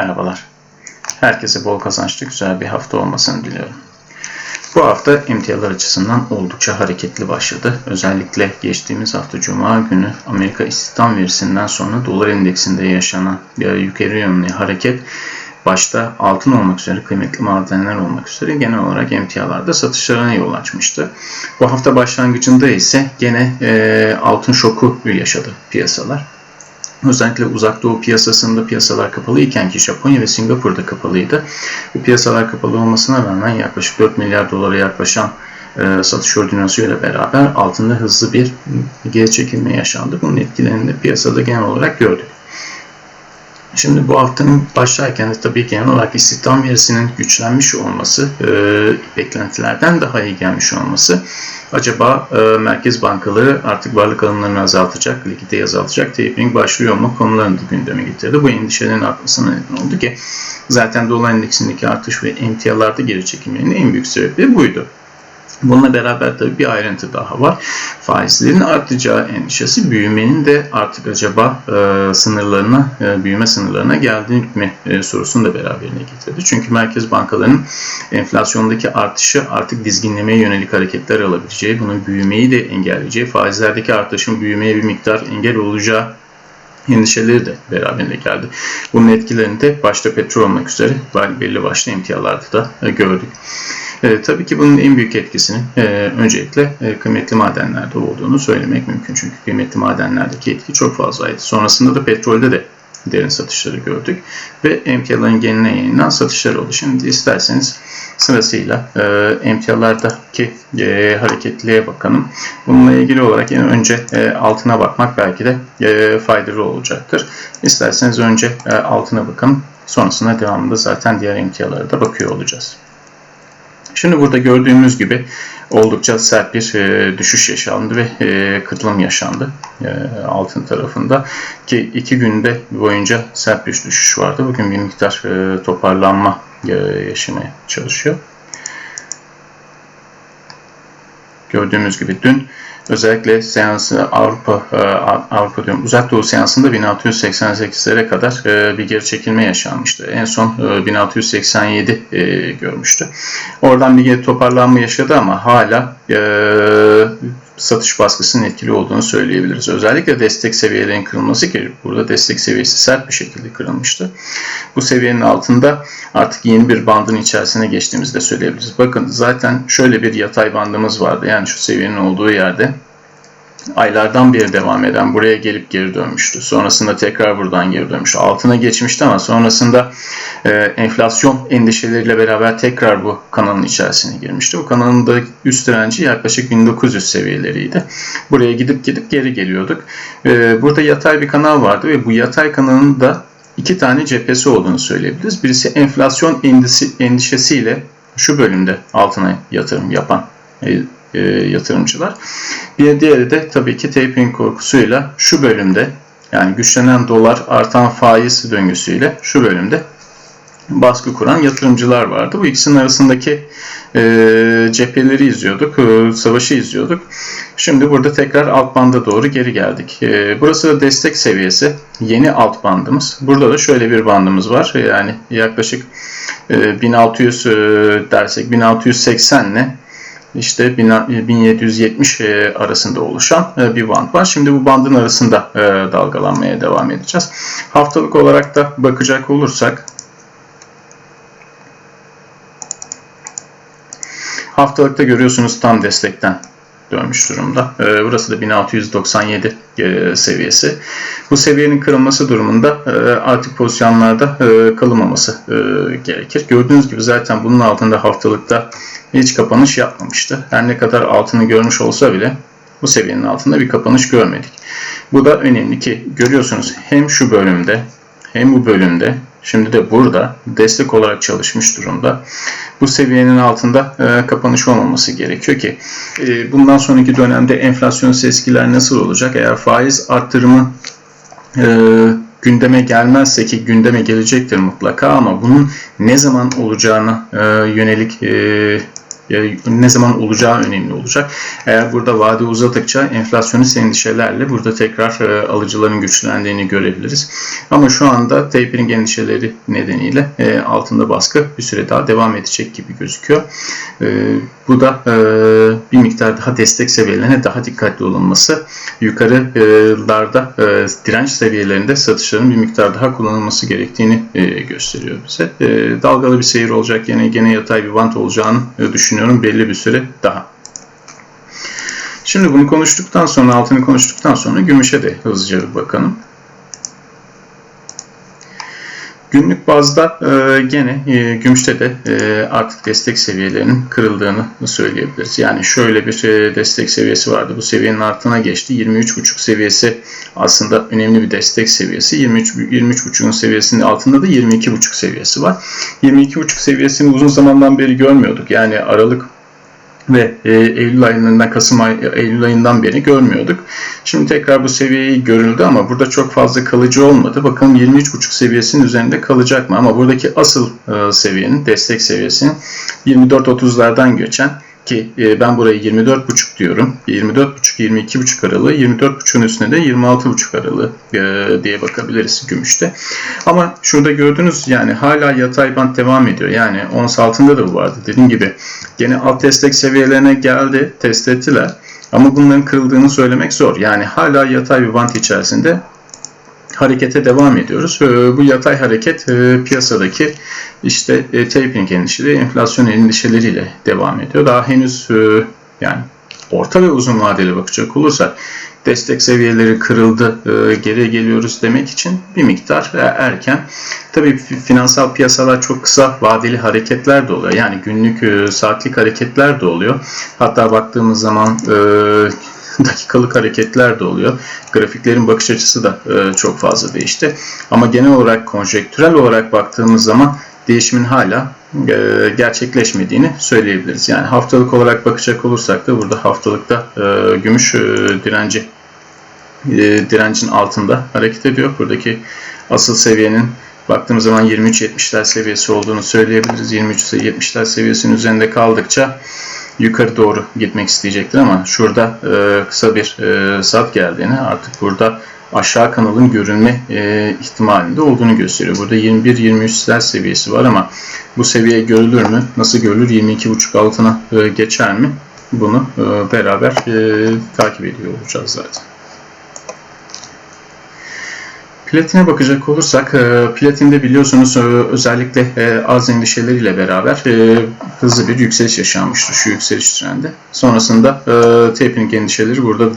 Merhabalar. Herkese bol kazançlı güzel bir hafta olmasını diliyorum. Bu hafta emtialar açısından oldukça hareketli başladı. Özellikle geçtiğimiz hafta Cuma günü Amerika istihdam verisinden sonra dolar endeksinde yaşanan bir yukarı yönlü hareket başta altın olmak üzere kıymetli madenler olmak üzere genel olarak emtialarda satışlarına yol açmıştı. Bu hafta başlangıcında ise gene e, altın şoku yaşadı piyasalar. Özellikle uzak doğu piyasasında piyasalar kapalı iken ki Japonya ve Singapur'da kapalıydı. Bu piyasalar kapalı olmasına rağmen yaklaşık 4 milyar dolara yaklaşan e, satış ordinasyonuyla beraber altında hızlı bir geri çekilme yaşandı. Bunun etkilerini de piyasada genel olarak gördük. Şimdi bu haftanın başlarken de tabii genel olarak istihdam verisinin güçlenmiş olması, e, beklentilerden daha iyi gelmiş olması acaba e, merkez bankaları artık varlık alımlarını azaltacak, likiditeyi azaltacak, tapering başlıyor mu konularını da gündeme getirdi. Bu endişelerin artmasına neden oldu ki zaten dolar endeksindeki artış ve emtialarda geri çekilmenin en büyük sebebi buydu. Bununla beraber tabii bir ayrıntı daha var. Faizlerin artacağı endişesi büyümenin de artık acaba e, sınırlarına, e, büyüme sınırlarına geldi mi e, sorusunu da beraberine getirdi. Çünkü merkez bankalarının enflasyondaki artışı artık dizginlemeye yönelik hareketler alabileceği, bunun büyümeyi de engelleyeceği, faizlerdeki artışın büyümeye bir miktar engel olacağı endişeleri de beraberinde geldi. Bunun etkilerini de başta petrol olmak üzere belli başlı emtialarda da e, gördük. E, tabii ki bunun en büyük etkisinin e, öncelikle e, kıymetli madenlerde olduğunu söylemek mümkün. Çünkü kıymetli madenlerdeki etki çok fazlaydı. Sonrasında da petrolde de derin satışları gördük. Ve emtiaların geneline yayınlanan satışlar oldu. Şimdi isterseniz sırasıyla e, emtialardaki e, hareketliğe bakalım. Bununla ilgili olarak en önce e, altına bakmak belki de e, faydalı olacaktır. İsterseniz önce e, altına bakalım. Sonrasında devamında zaten diğer emtialara da bakıyor olacağız. Şimdi burada gördüğümüz gibi oldukça sert bir e, düşüş yaşandı ve e, kırılım yaşandı e, altın tarafında ki iki günde boyunca sert bir düşüş vardı. Bugün bir miktar e, toparlanma e, yaşamaya çalışıyor. Gördüğümüz gibi dün özellikle seansı Avrupa e, Avrupa diyorum uzak doğu seansında 1688'lere kadar e, bir geri çekilme yaşanmıştı. En son 1687 e, görmüştü. Oradan bir geri toparlanma yaşadı ama hala satış baskısının etkili olduğunu söyleyebiliriz. Özellikle destek seviyelerinin kırılması ki burada destek seviyesi sert bir şekilde kırılmıştı. Bu seviyenin altında artık yeni bir bandın içerisine geçtiğimizi de söyleyebiliriz. Bakın zaten şöyle bir yatay bandımız vardı. Yani şu seviyenin olduğu yerde aylardan beri devam eden buraya gelip geri dönmüştü. Sonrasında tekrar buradan geri dönmüştü. Altına geçmişti ama sonrasında e, enflasyon endişeleriyle beraber tekrar bu kanalın içerisine girmişti. Bu kanalın da üst direnci yaklaşık 1900 seviyeleriydi. Buraya gidip gidip geri geliyorduk. E, burada yatay bir kanal vardı ve bu yatay kanalın da iki tane cephesi olduğunu söyleyebiliriz. Birisi enflasyon endişesiyle şu bölümde altına yatırım yapan e, e, yatırımcılar. Bir diğeri de tabii ki tapering korkusuyla şu bölümde yani güçlenen dolar artan faiz döngüsüyle şu bölümde baskı kuran yatırımcılar vardı. Bu ikisinin arasındaki e, cepheleri izliyorduk, e, savaşı izliyorduk. Şimdi burada tekrar alt banda doğru geri geldik. E, burası da destek seviyesi, yeni alt bandımız. Burada da şöyle bir bandımız var. Yani yaklaşık e, 1600 e, dersek 1680 ile işte 1770 e, arasında oluşan e, bir band var. Şimdi bu bandın arasında e, dalgalanmaya devam edeceğiz. Haftalık olarak da bakacak olursak haftalıkta görüyorsunuz tam destekten dönmüş durumda. Burası da 1697 seviyesi. Bu seviyenin kırılması durumunda artık pozisyonlarda kalınmaması gerekir. Gördüğünüz gibi zaten bunun altında haftalıkta hiç kapanış yapmamıştı. Her ne kadar altını görmüş olsa bile bu seviyenin altında bir kapanış görmedik. Bu da önemli ki görüyorsunuz hem şu bölümde hem bu bölümde şimdi de burada destek olarak çalışmış durumda. Bu seviyenin altında e, kapanış olmaması gerekiyor ki e, bundan sonraki dönemde enflasyon seskiler nasıl olacak? Eğer faiz arttırımı e, gündeme gelmezse ki gündeme gelecektir mutlaka ama bunun ne zaman olacağına e, yönelik e, ne zaman olacağı önemli olacak. Eğer burada vade uzadıkça enflasyonist endişelerle burada tekrar e, alıcıların güçlendiğini görebiliriz. Ama şu anda tapering endişeleri nedeniyle e, altında baskı bir süre daha devam edecek gibi gözüküyor. E, bu da bir miktar daha destek seviyelerine daha dikkatli olunması, yukarılarda direnç seviyelerinde satışların bir miktar daha kullanılması gerektiğini gösteriyor bize. Dalgalı bir seyir olacak yine gene yatay bir bant olacağını e, düşünüyorum belli bir süre daha. Şimdi bunu konuştuktan sonra, altını konuştuktan sonra gümüşe de hızlıca bir bakalım. Günlük bazda e, gene e, gümüşte de e, artık destek seviyelerinin kırıldığını söyleyebiliriz. Yani şöyle bir e, destek seviyesi vardı. Bu seviyenin altına geçti. 23.5 seviyesi aslında önemli bir destek seviyesi. 23 23.5'un seviyesinin altında da 22.5 seviyesi var. 22.5 seviyesini uzun zamandan beri görmüyorduk. Yani Aralık ve e, Eylül ayından Kasım ay, Eylül ayından beri görmüyorduk. Şimdi tekrar bu seviyeyi görüldü ama burada çok fazla kalıcı olmadı. Bakalım 23.5 seviyesinin üzerinde kalacak mı? Ama buradaki asıl e, seviyenin, destek seviyesinin 24-30'lardan geçen ki e, ben burayı 24.5 diyorum. 24.5-22.5 aralığı, 24.5'un üstüne de 26.5 aralığı e, diye bakabiliriz gümüşte. Ama şurada gördüğünüz yani hala yatay band devam ediyor. Yani ons altında da bu vardı. Dediğim gibi gene alt destek seviyelerine geldi, test ettiler. Ama bunların kırıldığını söylemek zor. Yani hala yatay bir band içerisinde harekete devam ediyoruz. Bu yatay hareket e, piyasadaki işte e, tapering endişeleri, enflasyon endişeleriyle devam ediyor. Daha henüz e, yani orta ve uzun vadeli bakacak olursak destek seviyeleri kırıldı, geriye geliyoruz demek için bir miktar erken. Tabii finansal piyasalar çok kısa vadeli hareketler de oluyor. Yani günlük, saatlik hareketler de oluyor. Hatta baktığımız zaman dakikalık hareketler de oluyor. Grafiklerin bakış açısı da e, çok fazla değişti. Ama genel olarak konjektürel olarak baktığımız zaman değişimin hala e, gerçekleşmediğini söyleyebiliriz. Yani haftalık olarak bakacak olursak da burada haftalıkta e, gümüş direnci direncin altında hareket ediyor. Buradaki asıl seviyenin baktığımız zaman 23.70'ler seviyesi olduğunu söyleyebiliriz. 23.70'ler seviyesinin üzerinde kaldıkça yukarı doğru gitmek isteyecektir ama şurada e, kısa bir e, sat geldiğini artık burada aşağı kanalın görünme e, ihtimalinde olduğunu gösteriyor. Burada 21-23'ler seviyesi var ama bu seviye görülür mü? Nasıl görülür? 22.5 altına e, geçer mi? Bunu e, beraber e, takip ediyor olacağız zaten. Platine bakacak olursak, e, platinde biliyorsunuz e, özellikle e, az endişeleriyle beraber hızlı bir yükseliş yaşanmıştı şu yükseliş trendi. Sonrasında tapering endişeleri burada da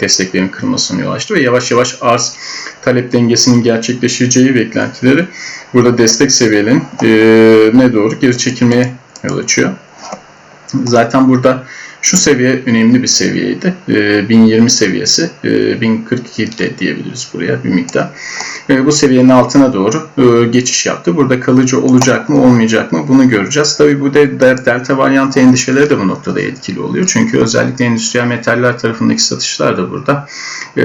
desteklerin kırılmasına yol açtı ve yavaş yavaş arz talep dengesinin gerçekleşeceği beklentileri burada destek seviyelerinin ne doğru geri çekilmeye yol açıyor. Zaten burada şu seviye önemli bir seviyeydi. 1020 ee, seviyesi. 1042 ee, de diyebiliriz buraya bir miktar. Ee, bu seviyenin altına doğru e, geçiş yaptı. Burada kalıcı olacak mı olmayacak mı bunu göreceğiz. Tabi bu de delta varyantı endişeleri de bu noktada etkili oluyor. Çünkü özellikle endüstriyel metaller tarafındaki satışlar da burada. E,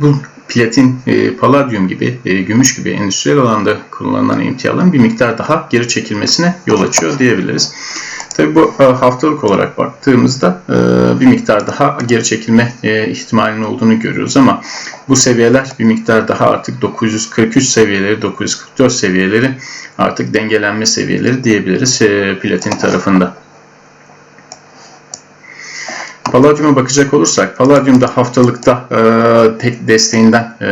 bu platin, e, paladyum gibi, gümüş gibi endüstriyel alanda kullanılan emtiaların bir miktar daha geri çekilmesine yol açıyor diyebiliriz. Tabii bu e, haftalık olarak baktığımızda e, bir miktar daha geri çekilme e, ihtimalinin olduğunu görüyoruz ama bu seviyeler bir miktar daha artık 943 seviyeleri, 944 seviyeleri artık dengelenme seviyeleri diyebiliriz platin tarafında. Palladium'a bakacak olursak, Palladium da haftalıkta e, desteğinden e,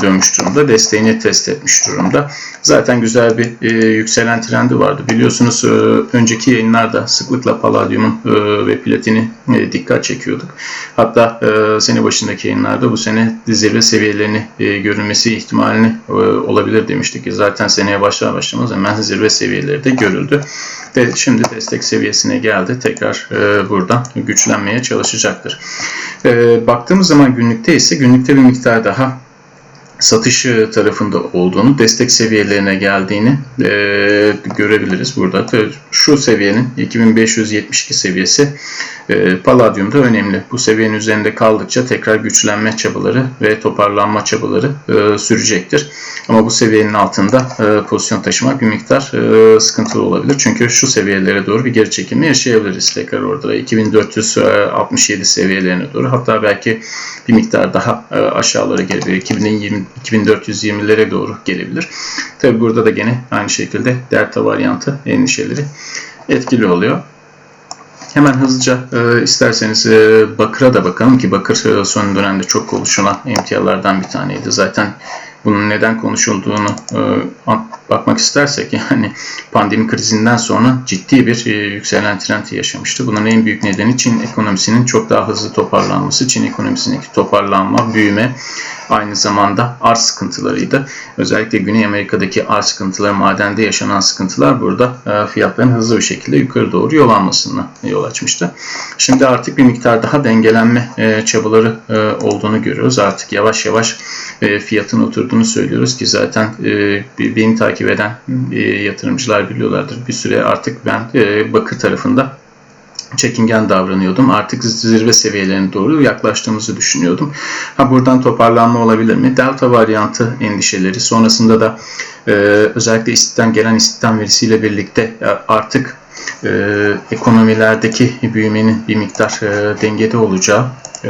dönmüş durumda. Desteğini test etmiş durumda. Zaten güzel bir e, yükselen trendi vardı. Biliyorsunuz e, önceki yayınlarda sıklıkla Palladium'un e, ve platini e, dikkat çekiyorduk. Hatta e, sene başındaki yayınlarda bu sene zirve seviyelerini e, görülmesi ihtimalini e, olabilir demiştik zaten seneye başlar başlamaz hemen zirve seviyeleri de görüldü. Ve şimdi destek seviyesine geldi. Tekrar e, buradan güçlenmeye çalışacaktır. E, baktığımız zaman günlükte ise günlükte bir miktar daha satış tarafında olduğunu, destek seviyelerine geldiğini e, görebiliriz burada. Şu seviyenin 2572 seviyesi e, Palladium'da önemli. Bu seviyenin üzerinde kaldıkça tekrar güçlenme çabaları ve toparlanma çabaları e, sürecektir. Ama bu seviyenin altında e, pozisyon taşımak bir miktar e, sıkıntılı olabilir. Çünkü şu seviyelere doğru bir geri çekilme yaşayabiliriz tekrar orada. 2467 seviyelerine doğru hatta belki bir miktar daha e, aşağılara gelebilir. 2020, 2420'lere doğru gelebilir. Tabi burada da gene aynı şekilde delta varyantı endişeleri etkili oluyor. Hemen hızlıca e, isterseniz e, Bakır'a da bakalım ki Bakır e, son dönemde çok konuşulan emtialardan bir taneydi. Zaten bunun neden konuşulduğunu e, bakmak istersek yani pandemi krizinden sonra ciddi bir e, yükselen trend yaşamıştı. Bunun en büyük nedeni Çin ekonomisinin çok daha hızlı toparlanması. Çin ekonomisindeki toparlanma, büyüme aynı zamanda arz sıkıntılarıydı. Özellikle Güney Amerika'daki arz sıkıntıları, madende yaşanan sıkıntılar burada e, fiyatların hızlı bir şekilde yukarı doğru yol almasına yol açmıştı. Şimdi artık bir miktar daha dengelenme e, çabaları olduğunu görüyoruz. Artık yavaş yavaş fiyatın oturduğunu söylüyoruz ki zaten beni takip eden yatırımcılar biliyorlardır. Bir süre artık ben bakır tarafında çekingen davranıyordum. Artık zirve seviyelerine doğru yaklaştığımızı düşünüyordum. Ha buradan toparlanma olabilir mi? Delta varyantı endişeleri sonrasında da e, özellikle istihdam gelen istihdam verisiyle birlikte e, artık e, ekonomilerdeki büyümenin bir miktar e, dengede olacağı e,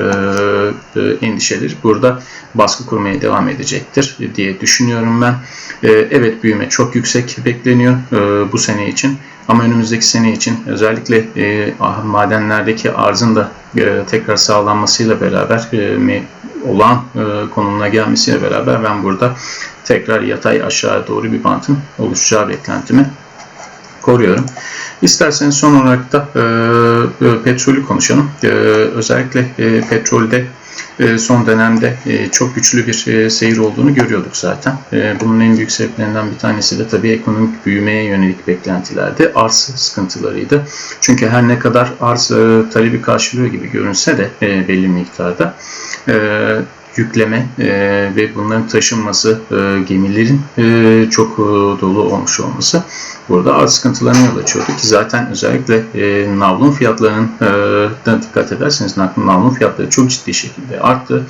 e, endişeleri burada baskı kurmaya devam edecektir diye düşünüyorum ben. E, evet büyüme çok yüksek bekleniyor e, bu sene için. Ama önümüzdeki sene için özellikle e, madenlerdeki arzın da e, tekrar sağlanmasıyla beraber e, olan e, konumuna gelmesiyle beraber ben burada tekrar yatay aşağı doğru bir bantın oluşacağı beklentimi koruyorum. İsterseniz son olarak da e, e, petrolü konuşalım. E, özellikle e, petrolde son dönemde e, çok güçlü bir e, seyir olduğunu görüyorduk zaten. Bunun en büyük sebeplerinden bir tanesi de tabii ekonomik büyümeye yönelik beklentilerdi. Arz sıkıntılarıydı. Çünkü her ne kadar arz talebi karşılıyor gibi görünse de belli miktarda yükleme e, ve bunların taşınması, e, gemilerin e, çok e, dolu olmuş olması burada az sıkıntılarına yol açıyordu ki zaten özellikle e, navlun fiyatlarının e, dikkat ederseniz navlun fiyatları çok ciddi şekilde arttı.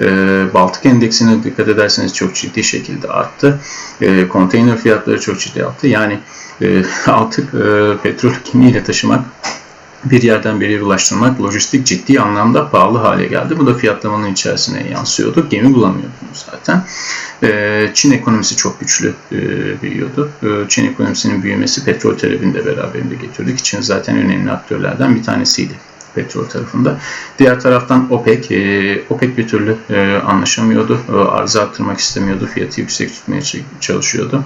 E, Baltık endeksine dikkat ederseniz çok ciddi şekilde arttı. E, konteyner fiyatları çok ciddi arttı. Yani e, artık e, petrol gemiyle taşımak bir yerden bir yere ulaştırmak lojistik ciddi anlamda pahalı hale geldi. Bu da fiyatlamanın içerisine yansıyordu. Gemi bulamıyordunuz zaten. Ee, Çin ekonomisi çok güçlü e, büyüyordu. Ee, Çin ekonomisinin büyümesi petrol talebini de beraberinde getirdi. Çin zaten önemli aktörlerden bir tanesiydi petrol tarafında. Diğer taraftan OPEC, e, OPEC bir türlü e, anlaşamıyordu. E, arzı arttırmak istemiyordu. Fiyatı yüksek tutmaya çalışıyordu.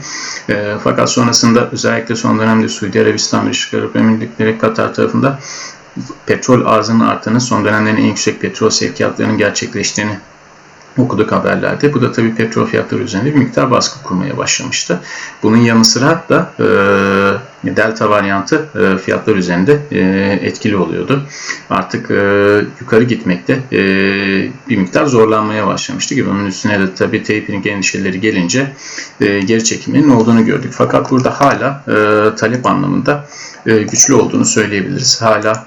Fakat sonrasında özellikle son dönemde Suudi Arabistan, Birleşik Arap Emirlikleri, Katar tarafında petrol arzının arttığını, son dönemlerin en yüksek petrol sevkiyatlarının gerçekleştiğini okuduk haberlerde. Bu da tabii petrol fiyatları üzerinde bir miktar baskı kurmaya başlamıştı. Bunun yanı sıra da e, delta varyantı e, fiyatlar üzerinde e, etkili oluyordu. Artık e, yukarı gitmekte e, bir miktar zorlanmaya başlamıştı ki bunun üstüne de tabii tapering endişeleri gelince e, geri çekiminin olduğunu gördük. Fakat burada hala e, talep anlamında e, güçlü olduğunu söyleyebiliriz. Hala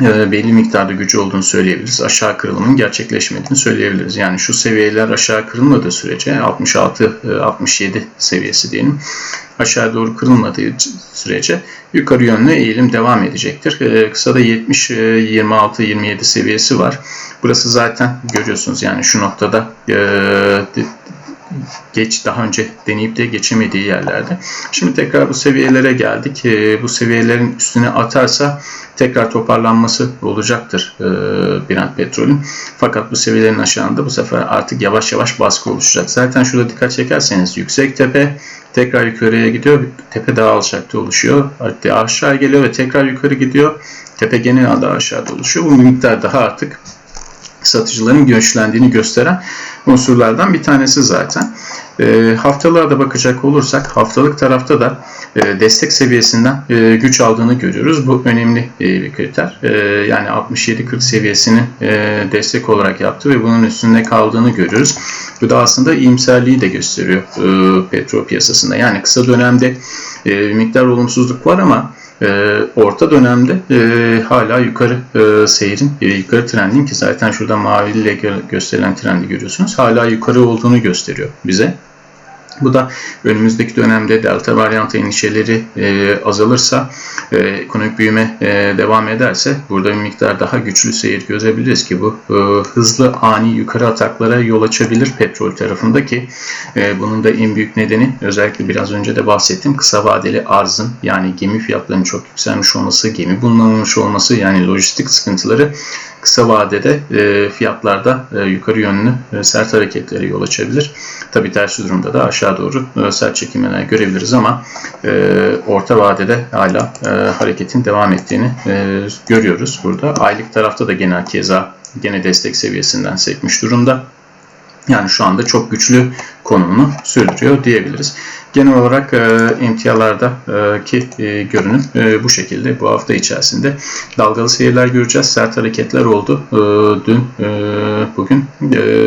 e, belli miktarda gücü olduğunu söyleyebiliriz. Aşağı kırılımın gerçekleşmediğini söyleyebiliriz. Yani şu seviyeler aşağı kırılmadığı sürece 66-67 e, seviyesi diyelim aşağı doğru kırılmadığı sürece yukarı yönlü eğilim devam edecektir. E, kısada 70-26-27 seviyesi var. Burası zaten görüyorsunuz yani şu noktada geç daha önce deneyip de geçemediği yerlerde. Şimdi tekrar bu seviyelere geldik. E, bu seviyelerin üstüne atarsa tekrar toparlanması olacaktır e, Brent petrolün. Fakat bu seviyelerin aşağında bu sefer artık yavaş yavaş baskı oluşacak. Zaten şurada dikkat çekerseniz yüksek tepe tekrar yukarıya gidiyor. Tepe daha alçakta oluşuyor. Hatta aşağı geliyor ve tekrar yukarı gidiyor. Tepe gene daha aşağıda oluşuyor. Bu miktar daha artık satıcıların güçlendiğini gösteren unsurlardan bir tanesi zaten. E, haftalığa da bakacak olursak haftalık tarafta da e, destek seviyesinden e, güç aldığını görüyoruz. Bu önemli e, bir kriter. E, yani 67-40 seviyesini e, destek olarak yaptı ve bunun üstünde kaldığını görüyoruz. Bu da aslında iyimserliği de gösteriyor e, petrol piyasasında. Yani kısa dönemde e, miktar olumsuzluk var ama e, orta dönemde e, hala yukarı e, seyrin, e, yukarı trendin ki zaten şurada mavi ile gö- gösterilen trendi görüyorsunuz. Hala yukarı olduğunu gösteriyor bize. Bu da önümüzdeki dönemde delta varyantı endişeleri e, azalırsa, e, ekonomik büyüme e, devam ederse burada bir miktar daha güçlü seyir görebiliriz ki bu e, hızlı ani yukarı ataklara yol açabilir petrol tarafında ki e, bunun da en büyük nedeni özellikle biraz önce de bahsettim kısa vadeli arzın yani gemi fiyatlarının çok yükselmiş olması, gemi bulunamamış olması yani lojistik sıkıntıları kısa vadede e, fiyatlarda e, yukarı yönlü e, sert hareketlere yol açabilir. Tabi tersi durumda da aşağı doğru e, sert çekimler görebiliriz ama e, orta vadede hala e, hareketin devam ettiğini e, görüyoruz burada. Aylık tarafta da genel keza gene destek seviyesinden sekmiş durumda. Yani şu anda çok güçlü konumunu sürdürüyor diyebiliriz. Genel olarak e, emtialardaki e, görünüm e, bu şekilde bu hafta içerisinde. Dalgalı seyirler göreceğiz. Sert hareketler oldu dün, bugün.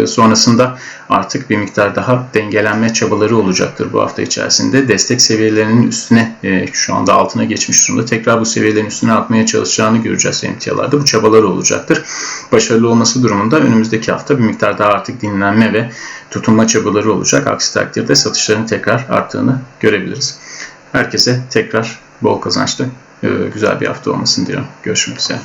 Sonrasında artık bir miktar daha dengelenme çabaları olacaktır bu hafta içerisinde. Destek seviyelerinin üstüne şu anda altına geçmiş durumda. Tekrar bu seviyelerin üstüne atmaya çalışacağını göreceğiz emtialarda. Bu çabalar olacaktır. Başarılı olması durumunda önümüzdeki hafta bir miktar daha artık dinlenme ve tutunma çabaları olacak. Aksi takdirde satışların tekrar arttığını görebiliriz. Herkese tekrar bol kazançlı, e, güzel bir hafta olmasını diliyorum. Görüşmek üzere.